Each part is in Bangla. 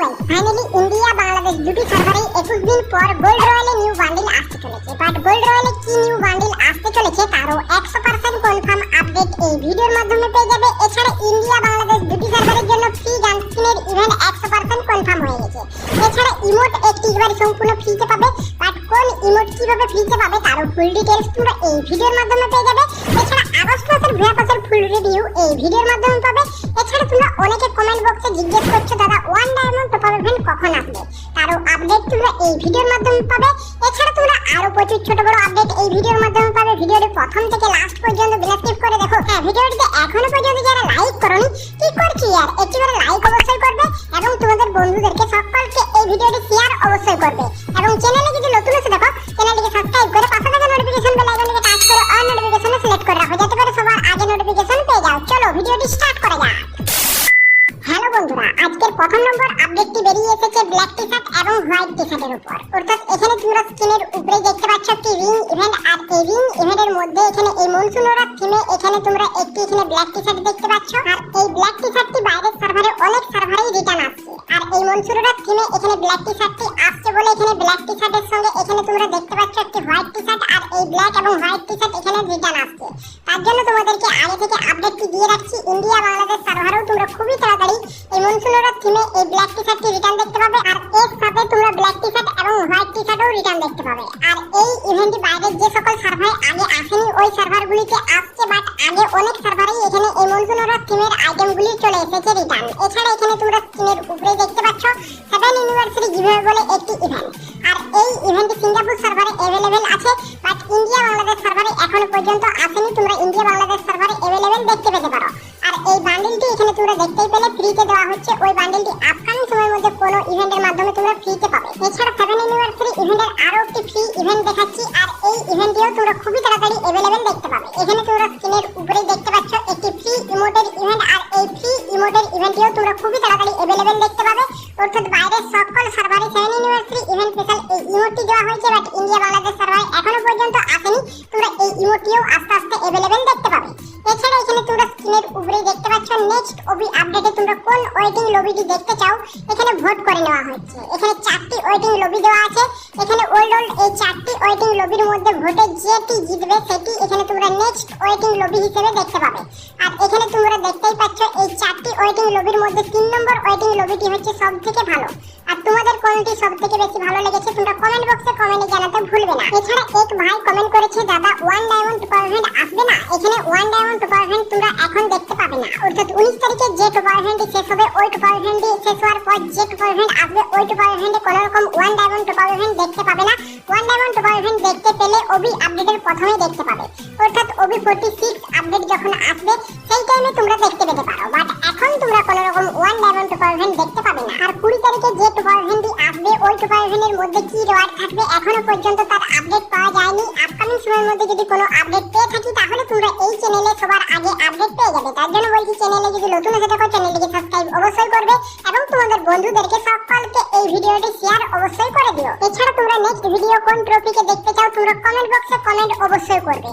গাইস ফাইনালি ইন্ডিয়া বাংলাদেশ দুটি সার্ভারে একুশ দিন পর গোল্ড রয়্যালে নিউ বান্ডিল আসতে চলেছে। বাট গোল্ড রয়্যালে কি নিউ বান্ডিল আসতে চলেছে তারও একশো পার্সেন্ট কনফার্ম আপডেট এই ভিডিওর মাধ্যমে পেয়ে যাবে। এছাড়া ইন্ডিয়া বাংলাদেশ দুটি সার্ভারের জন্য ফ্রি গান স্কিনের ইভেন্ট একশো পার্সেন্ট কনফার্ম হয়ে গেছে। এছাড়া ইমোট একটি এবারে সম্পূর্ণ ফ্রিতে পাবে বাট কোন ইমোট কীভাবে ফ্রিতে পাবে তারও ফুল ডিটেলস তোমরা এই ভিডিওর মাধ্যমে পেয়ে যাবে। এছাড়া আগস্ট মাসের ভুয়া পাসের ফুল রিভিউ এই ভিডিওর মাধ্যমে পাবে। এছাড়া তোমরা অনেকে কমেন্ট বক্সে জিজ্ঞেস করছ, দাদা ইভেন্ট কখন আসবে? তারও আপডেট তোমরা এই ভিডিওর মাধ্যমে পাবে। এছাড়া তোমরা আরও প্রচুর ছোট বড় আপডেট এই ভিডিওর মাধ্যমে পাবে। ভিডিওটি প্রথম থেকে লাস্ট পর্যন্ত বিনা স্কিপ করে দেখো। হ্যাঁ ভিডিওটিতে এখনও পর্যন্ত যারা লাইক করনি, কি করছি আর? একটিবারে লাইক অবশ্যই করবে এবং তোমাদের বন্ধুদেরকে সকলকে এই ভিডিওটি শেয়ার অবশ্যই করবে। প্রথম নম্বর আপডেটটি বেরিয়ে এসেছে ব্ল্যাক টি শার্ট এবং হোয়াইট টি শার্টের উপর। অর্থাৎ এখানে তোমরা স্ক্রিনের উপরে দেখতে পাচ্ছ একটি রিং ইভেন্ট আর এই রিং ইভেন্টের মধ্যে এখানে এই মনসুন ওরা থিমে এখানে তোমরা একটি এখানে ব্ল্যাক টি শার্ট দেখতে পাচ্ছ। আর এই ব্ল্যাক টি শার্টটি বাইরের সার্ভারে অনেক সার্ভারেই রিটার্ন আসছে। এই থিমে এখানে ব্ল্যাক টি শার্টটি আসছে বলে এখানে ব্ল্যাক টি শার্টের সঙ্গে এখানে তোমরা দেখতে পাচ্ছ একটি হোয়াইট টি শার্ট আর এই ব্ল্যাক এবং হোয়াইট টি শার্ট এখানে রিটার্ন আসছে। তার জন্য তোমাদেরকে আগে থেকে আপডেটটি দিয়ে রাখছি। ইন্ডিয়া, বাংলাদেশ সার্ভারেও তোমরা খুবই তাড়াতাড়ি এই মনসুনোরা থিমে এই ব্ল্যাক টি শার্টটি রিটার্ন দেখতে পাবে। আর এর টি রিটার্ন দেখতে পাবে। আর এই ইভেন্টটি বাইরের যে সকল সার্ভার আগে আসেনি ওই সার্ভারগুলিতে আসছে বাট আগে অনেক সার্ভারেই এখানে এই মনসুনোরা থিমের আইটেমগুলি চলে এসেছে রিটার্ন এছাড়া এখানে তোমরা স্ক্রিনের উপরে দেখতে পাচ্ছ সেভেন ইউনিভার্সিটি গিভওয়ে বলে একটি ইভেন্ট আর এই ইভেন্টটি সিঙ্গাপুর সার্ভারে অ্যাভেলেবেল আছে বাট ইন্ডিয়া বাংলাদেশ সার্ভারে এখনও পর্যন্ত আসেনি। তোমরা ইন্ডিয়া বাংলাদেশ সার্ভারে অ্যাভেলেবেল দেখতে পেতে পারো। আর এই বান্ডেলটি এখানে তোমরা দেখতেই পেলে ফ্রিতে দেওয়া হচ্ছে। ওই বান্ডেলটি আপকামিং সময়ের মধ্যে কোনো ইভেন্টের মাধ্যমে তোমরা ফ্রিতে পাবে। এছাড়া তোমরা খুবই তাড়াতাড়ি অ্যাভেলেবেল দেখতে পাবে। এখানে তোমরা স্ক্রিনের উপরেই দেখতে পাচ্ছ একটি ফ্রি ইমোটের ইভেন্ট আর এই ফ্রি ইমোটের ইভেন্টটিও তোমরা খুবই তাড়াতাড়ি অ্যাভেলেবেল দেখতে পাবে। অর্থাৎ বাইরের সকল সার্ভারে সেভেন ইউনিভার্সিটি ইভেন্ট স্পেশাল এই ইমোটটি দেওয়া হয়েছে বাট ইন্ডিয়া বাংলাদেশ সার্ভারে এখনও পর্যন্ত আসেনি। তোমরা এই ইমোটটিও আস্তে আস্তে অ্যাভেলেবেল দেখতে পাবে। এছাড়া এখানে তোমরা স্ক্রিনের উপরেই দেখতে পাচ্ছ? নেক্সট ওবি আপডেটে তোমরা কোন ওয়েটিং লবিটি দেখতে চাও? এখানে ভোট করে নেওয়া হচ্ছে। এখানে চারটি ওয়েটিং লবি দেওয়া আছে। এখানে ওল্ড ওল্ড এই চারটি ওয়েটিং লবির মধ্যে ভোটে যেটি জিতবে, সেটি এখানে তোমরা নেক্সট ওয়েটিং লবি হিসেবে দেখতে পাবে। আর এখানে তোমরা দেখতেই পাচ্ছ, এই চারটি ওয়েটিং লবির মধ্যে তিন নম্বর ওয়েটিং লবিটি হচ্ছে সব থেকে ভালো। আর তোমাদের কোনটি সব থেকে বেশি ভালো লেগেছে, তোমরা কমেন্ট বক্সে কমেন্টে জানাতে ভুলবে না। এছাড়া এক ভাই কমেন্ট করেছে, দাদা ওয়ান ডায়মন্ড টুর্নামেন্ট আসবে না? এখানে ওয়ান ডায়মন্ড টুর্নামেন্ট তোমরা এখন দেখতে পাবে না। অর্থাৎ উনিশ তারিখে যে টুর্নামেন্টটি শেষ হবে ওই টুর্নামেন্টটি শেষ হওয়ার পর যে টুর্নামেন্ট আসবে ওই টুর্নামেন্টে কোনো রকম ওয়ান ডায়মন্ড টুর্নামেন্ট দেখতে পাবে না। ওয়ান ডায়মন্ড টুর্নামেন্ট দেখতে পেলে ওবি আপডেটের প্রথমেই দেখতে পাবে। অর্থাৎ ওবি ফোর্টি সিক্স আপডেট যখন আসবে, সেই টাইমে তোমরা দেখতে পেতে পারো। বাট এখন তোমরা কোনো রকম ওয়ান ডায়মন্ড টুর্নামেন্ট দেখতে পাবে না আর কুড়ি তারিখে যে টুর্নামেন্টটি আসবে, ওই টুর্নামেন্টের মধ্যে কি রেওয়ার্ড থাকবে এখনও পর্যন্ত তার আপডেট পাওয়া যায়নি। আপকামিং সময়ের মধ্যে যদি কোনো আপডেট পেয়ে থাকি, তাহলে তোমরা এই চ্যানেলে সবার আগে আপডেট পেয়ে যাবে। তার জন্য বলছি চ্যানেলে যদি নতুন এসে থাকো চ্যানেলটিকে সাবস্ক্রাইব অবশ্যই করবে এবং তোমাদের বন্ধুদেরকে সকলকে এই ভিডিওটি শেয়ার অবশ্যই করে দিও। এছাড়া তোমরা নেক্সট ভিডিও কোন ট্রফিকে দেখতে চাও, তোমরা কমেন্ট বক্সে কমেন্ট অবশ্যই করবে।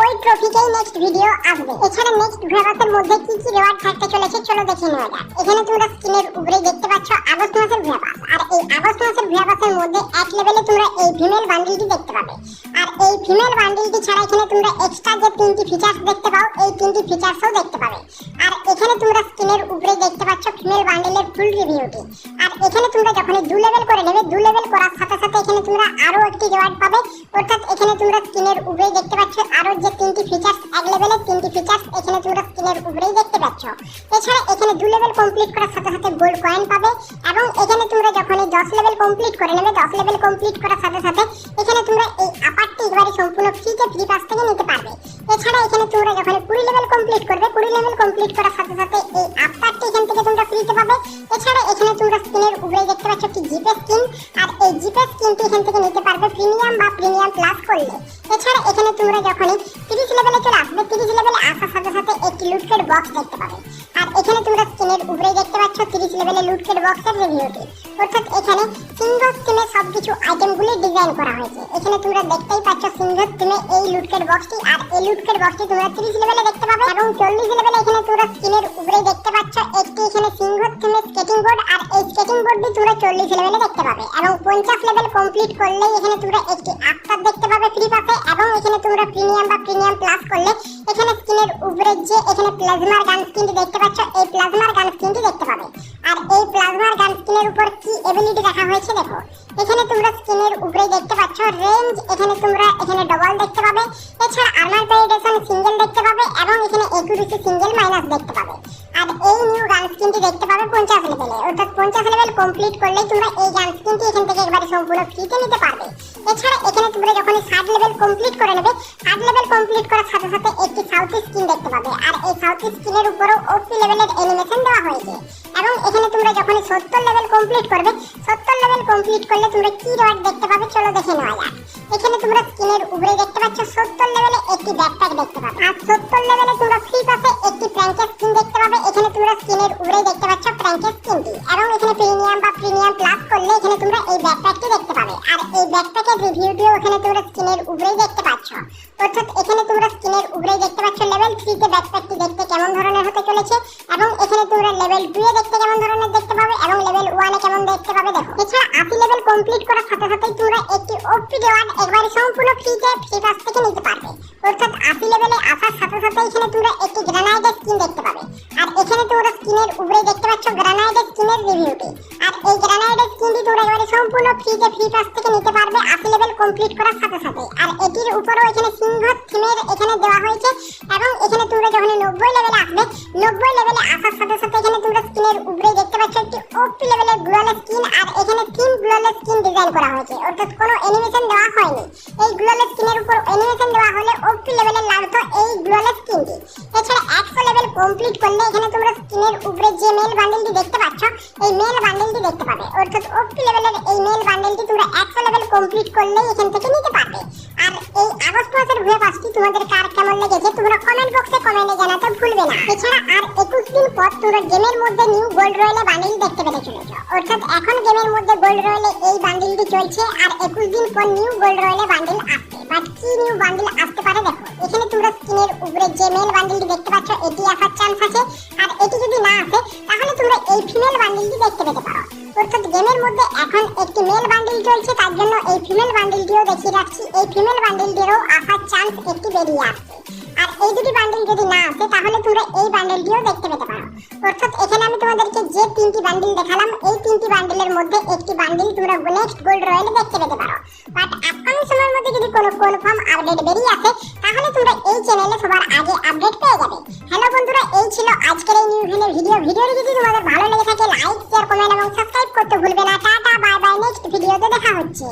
ওই ট্রফিটাই নেক্সট ভিডিও আসবে। এছাড়া নেক্সট ভেবাসের মধ্যে কি কি রেওয়ার্ড থাকতে চলেছে চলো দেখে নেওয়া যাক। এখানে তোমরা স্ক্রিনের উপরে দেখতে পাচ্ছ আগস্ট মাসের ভেবাস আর এই আগস্ট মাসের ভেবাসের মধ্যে এক লেভেলে তোমরা এই ফিমেল বান্ডিলটি দেখতে পাবে। আর এই ফিমেল বান্ডিলটি ছাড়া এখানে তোমরা এক্সট্রা যে তিনটি ফিচার্স দেখতে পাও, এই তিনটি ফিচার্সও দেখতে পাবে। আর এখানে তোমরা স্ক্রিনের উপরে দেখতে পাচ্ছ ফিমেল বান্ডিলের ফুল রিভিউটি আর এখানে তোমরা যখন দু লেভেল করে নেবে, দু লেভেল করার সাথে সাথে এখানে তোমরা আরও একটি রেওয়ার্ড পাবে। অর্থাৎ এখানে তোমরা স্ক্রিনের উপরে দেখতে পাচ্ছ আরও যে তিনটি ফিচার্স এক লেভেলের তিনটি ফিচার্স এখানে তোমরা স্ক্রিনের উপরেই দেখতে পাচ্ছ। এছাড়া এখানে দু লেভেল কমপ্লিট করার সাথে সাথে গোল্ড কয়েন পাবে এবং এখানে তোমরা যখন এই দশ লেভেল কমপ্লিট করে নেবে, দশ লেভেল কমপ্লিট করার সাথে সাথে এখানে তোমরা এই আপারটি একেবারে সম্পূর্ণ ফ্রিতে ফ্রি পাস থেকে নিতে পারবে। এছাড়া এখানে তোমরা যখন কুড়ি লেভেল কমপ্লিট করবে, কুড়ি লেভেল কমপ্লিট করার সাথে সাথে এই আফটারটি এখান থেকে তোমরা ফ্রিতে পাবে এছাড়া এখানে তোমরা স্ক্রিনের উপরে দেখতে পাচ্ছ একটি জিপে স্কিন আর এই জিপে স্কিনটি এখান থেকে নিতে পারবে প্রিমিয়াম বা প্রিমিয়াম প্লাস করলে। এছাড়া এখানে তোমরা যখনই তিরিশ লেভেলে চলে আসবে, তিরিশ লেভেলে আসার সাথে সাথে একটি লুটকেট বক্স দেখতে পাবে। আর এখানে তোমরা স্ক্রিনের উপরে দেখতে পাচ্ছ তিরিশ লেভেলে লুট লুটকেট বক্সের রিভিউটি অর্থাৎ এখানে সবকিছু আইটেমগুলি ডিজাইন করা হয়েছে। এখানে তোমরা দেখতেই পাচ্ছ সিংহ থিমে এই লুটকেট বক্সটি আর এই লুটকেট বক্সটি তোমরা 30 লেভেলে দেখতে পাবে এবং 40 লেভেলে এখানে তোমরা স্ক্রিনের উপরে দেখতে পাচ্ছ একটি এখানে সিংহ থিমে স্কেটিং বোর্ড আর এই স্কেটিং বোর্ডটি তোমরা 40 লেভেলে দেখতে পাবে এবং 50 লেভেল কমপ্লিট করলে এখানে তোমরা একটি আফটার দেখতে পাবে ফ্রি পাবে এবং এখানে তোমরা প্রিমিয়াম বা প্রিমিয়াম প্লাস করলে এখানে স্ক্রিনের উপরে যে এখানে প্লাজমার গান স্ক্রিনটি দেখতে পাচ্ছ, এই প্লাজমার গান স্ক্রিনটি দেখতে পাবে। আর এই প্লাজমার গান স্ক্রিনের উপর কি এবিলিটি রাখা হয়েছে দেখো এখানে তোমরা স্ক্রিনের উপরে দেখতে পাচ্ছ রেঞ্জ এখানে তোমরা এখানে ডবল দেখতে পাবে। এছাড়া আর্মার পেরিডেশন সিঙ্গেল দেখতে পাবে এবং এখানে একুরেসি সিঙ্গেল মাইনাস দেখতে পাবে। আর এই নিউ গান স্কিনটি দেখতে পাবে পঞ্চাশ লেভেলে অর্থাৎ পঞ্চাশ লেভেল কমপ্লিট করলেই তোমরা এই গান স্কিনটি এখান থেকে একবারে সম্পূর্ণ ফ্রিতে নিতে পারবে। এছাড়া এখানে তোমরা যখন ষাট লেভেল কমপ্লিট করে নেবে ষাট লেভেল কমপ্লিট করার সাথে সাথে একটি সাউথ স্কিন দেখতে পাবে। আর এই সাউথ স্কিনের উপরও ওপি লেভেলের অ্যানিমেশন দেওয়া হয়েছে। এবং এখানে তোমরা যখন সত্তর লেভেল কমপ্লিট করবে, সত্তর লেভেল কমপ্লিট করলে তোমরা কি রড দেখতে পাবে চলো দেখে নেওয়া যাক। এখানে তোমরা স্কিনের উপরে দেখতে পাচ্ছ, সত্তর লেভেলে একটি ব্যাকপ্যাক দেখতে পাবে। আর সত্তর লেভেলে তোমরা ফ্রি পাশে একটি প্র্যাঙ্কের স্কিন দেখতে পাবে। এখানে তোমরা স্কিনের উপরে দেখতে পাচ্ছ প্র্যাঙ্কের স্কিনটি এবং এখানে প্রিমিয়াম বা প্রিমিয়াম প্লাস করলে এখানে তোমরা এই ব্যাকপ্যাকটি দেখতে পাবে। আর এই ব্যাকপ্যাকের রিভিউটিও এখানে তোমরা স্কিনের উপরেই দেখতে পাচ্ছ। অর্থাৎ এখানে তোমরা স্কিনের উপরেই দেখতে পাচ্ছ লেভেল থ্রিতে ব্যাকপ্যাকটি দেখতে কেমন ধরনের হতে চলেছে। এবং তোমরা লেভেল টু এ দেখতে কেমন ধরনের দেখতে পাবে এবং লেভেল ওয়ানে কেমন দেখতে পাবে দেখো। এছাড়া আশি লেভেল কমপ্লিট করার সাথে সাথেই তোমরা একটি ওপি রিওয়ার্ড একবারে সম্পূর্ণ ফ্রিতে ফ্রি পাস থেকে নিতে পারবে। অর্থাৎ আশি লেভেলে আসার সাথে সাথে এখানে তোমরা একটি গ্রানাইডের স্কিন দেখতে পাবে। আর এখানে তোমরা স্কিনের উপরে দেখতে পাচ্ছ গ্রানাইডের স্কিনের রিভিউটি আর এই গ্রানাইডের স্কিনটি তোমরা এবারে সম্পূর্ণ ফ্রিতে ফ্রি পাস থেকে নিতে পারবে আশি লেভেল কমপ্লিট করার সাথে সাথে আর এটির উপরেও এখানে সিংহ থিমের এখানে দেওয়া হয়েছে এবং এখানে তোমরা যখন নব্বই লেভেলে আসবে, নব্বই লেভেলে স্কিনের উপরে দেখতে পাচ্ছ একটি ওপি লেভেলের গ্লোয়াল স্কিন আর এখানে তিন গ্লোয়াল স্কিন ডিজাইন করা হয়েছে। অর্থাৎ কোনো অ্যানিমেশন দেওয়া হয়নি। এই গ্লোয়াল স্কিনের উপর অ্যানিমেশন দেওয়া হলে ওপি লেভেলের লাগতো এই গ্লোয়াল স্কিনটি এছাড়া একশো লেভেল কমপ্লিট করলে এখানে তোমরা স্কিনের উপরে যে মেল বান্ডেলটি দেখতে পাচ্ছ, এই মেল বান্ডেলটি দেখতে পাবে। অর্থাৎ ওপি লেভেলের এই মেল বান্ডেলটি তোমরা একশো লেভেল কমপ্লিট করলেই এখান থেকে নিতে পারবে। এই আগস্ট মাসের ভুয়ে পাসটি তোমাদের কার কেমন লেগেছে তোমরা কমেন্ট বক্সে কমেন্টে জানাতে ভুলবে না। এছাড়া আর একুশ দিন পর তোমরা গেমের মধ্যে নিউ গোল্ড রয়েলে বান্ডেল দেখতে পেতে চলেছো। অর্থাৎ এখন গেমের মধ্যে গোল্ড রয়েলে এই বান্ডেলটি চলছে আর একুশ দিন পর নিউ গোল্ড রয়েলে বান্ডেল আসবে। বাট কি নিউ বান্ডেল আসতে পারে দেখো। এখানে তোমরা স্ক্রিনের উপরে যে মেল বান্ডেলটি দেখতে পাচ্ছ, এটি আসার চান্স আছে। চলছে, তার জন্য এই ফিমেল বান্ডেলটিও দেখিয়ে রাখছি। এই ফিমেল বান্ডেলটিরও আসার চান্স একটি বেরিয়ে আসছে। আর এই দুটি বান্ডেল যদি না আসে, তাহলে তোমরা এই বান্ডেলটিও দেখতে পেতে পারো। অর্থাৎ এখানে আমি তোমাদেরকে যে তিনটি বান্ডেল দেখালাম, এই তিনটি বান্ডেলের মধ্যে একটি বান্ডেল তোমরা নেক্সট গোল্ড রয়েলে দেখতে পেতে পারো। বাট আপকামিং সময়ের মধ্যে যদি কোনো কনফার্ম আপডেট বেরিয়ে আসে, তাহলে তোমরা এই চ্যানেলে সবার আগে আপডেট পেয়ে যাবে। হ্যালো বন্ধুরা, এই ছিল আজকের এই নিউ ভিলের ভিডিও ভিডিওটি যদি তোমাদের ভালো লেগে থাকে লাইক শেয়ার কমেন্ট এবং সাবস্ক্রাইব করতে ভুলবে না। টাটা বাই বাই নেক্সট ভিডিওতে দেখা হচ্ছে।